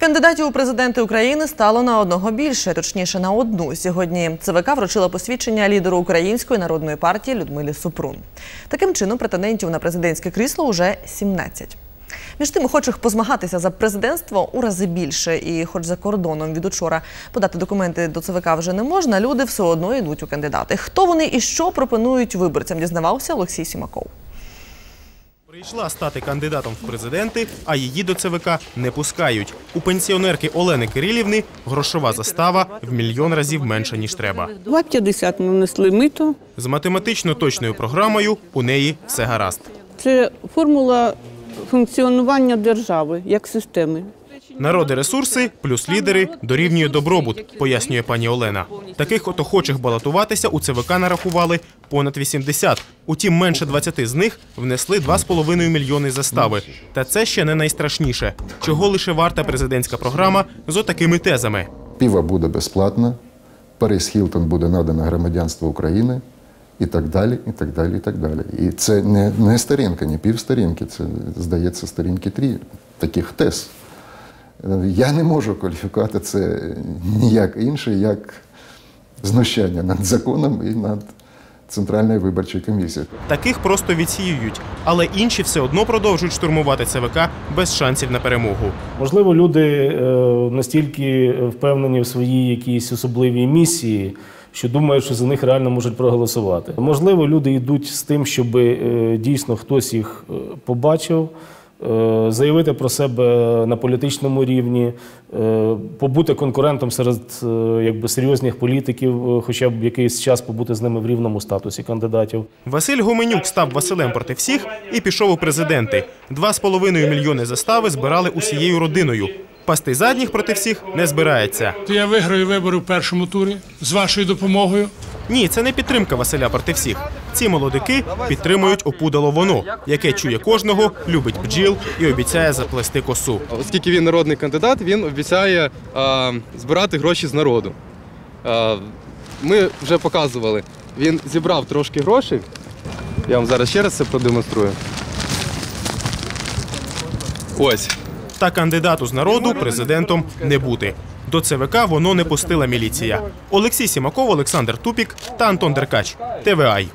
Кандидатів у президенти України стало на одного більше, точніше на одну. Сьогодні ЦВК вручила посвідчення лідеру Української народної партії Людмилі Супрун. Таким чином, претендентів на президентське крісло уже 17. Між тим, охочих позмагатися за президентство у рази більше. І, хоч за кордоном від учора подати документи до ЦВК вже не можна, люди все одно йдуть у кандидати. Хто вони і що пропонують виборцям, дізнавався Олексій Сімаков. Прийшла стати кандидатом в президенти, а її до ЦВК не пускають. У пенсіонерки Олени Кирилівни грошова застава в мільйон разів менша, ніж треба. 2,50 ми внесли мито. З математично точною програмою у неї все гаразд. Це формула функціонування держави як системи. Народи ресурси плюс лідери дорівнює добробут, пояснює пані Олена. Таких от охочих балотуватися у ЦВК нарахували понад 80. Утім, менше 20 з них внесли 2,5 мільйони застави. Та це ще не найстрашніше. Чого лише варта президентська програма з отакими тезами. Піва буде безплатна, Парис Хілтон буде надано громадянство України і так далі, і так далі, і так далі. І це не, не сторінка, не півсторінки, це, здається, сторінки три таких тез. Я не можу кваліфікувати це ніяк інше, як знущання над законом і над Центральною виборчою комісією. Таких просто відсіюють, але інші все одно продовжують штурмувати ЦВК без шансів на перемогу. Можливо, люди е, настільки впевнені в своїй якійсь особливій місії, що думають, що за них реально можуть проголосувати. Можливо, люди йдуть з тим, щоб е, дійсно хтось їх е, побачив. Е, Заявити про себе на політичному рівні, е, побути конкурентом серед е, якби серйозних політиків, хоча б якийсь час побути з ними в рівному статусі кандидатів. Василь Гуменюк став Василем проти всіх і пішов у президенти. Два з половиною мільйони застави збирали усією родиною. Пасти задніх проти всіх не збирається. То я виграю вибори в першому турі з вашою допомогою. Ні, це не підтримка Василя проти всіх. Ці молодики підтримують опудало воно, яке чує кожного, любить бджіл і обіцяє заплести косу. Оскільки він народний кандидат, він обіцяє е, збирати гроші з народу. Е, ми вже показували. Він зібрав трошки грошей. Я вам зараз ще раз це продемонструю. Ось. Та кандидату з народу президентом не бути. До ЦВК воно не пустила міліція. Олексій Сімаков, Олександр Тупік та Антон Деркач. ТВАЙ.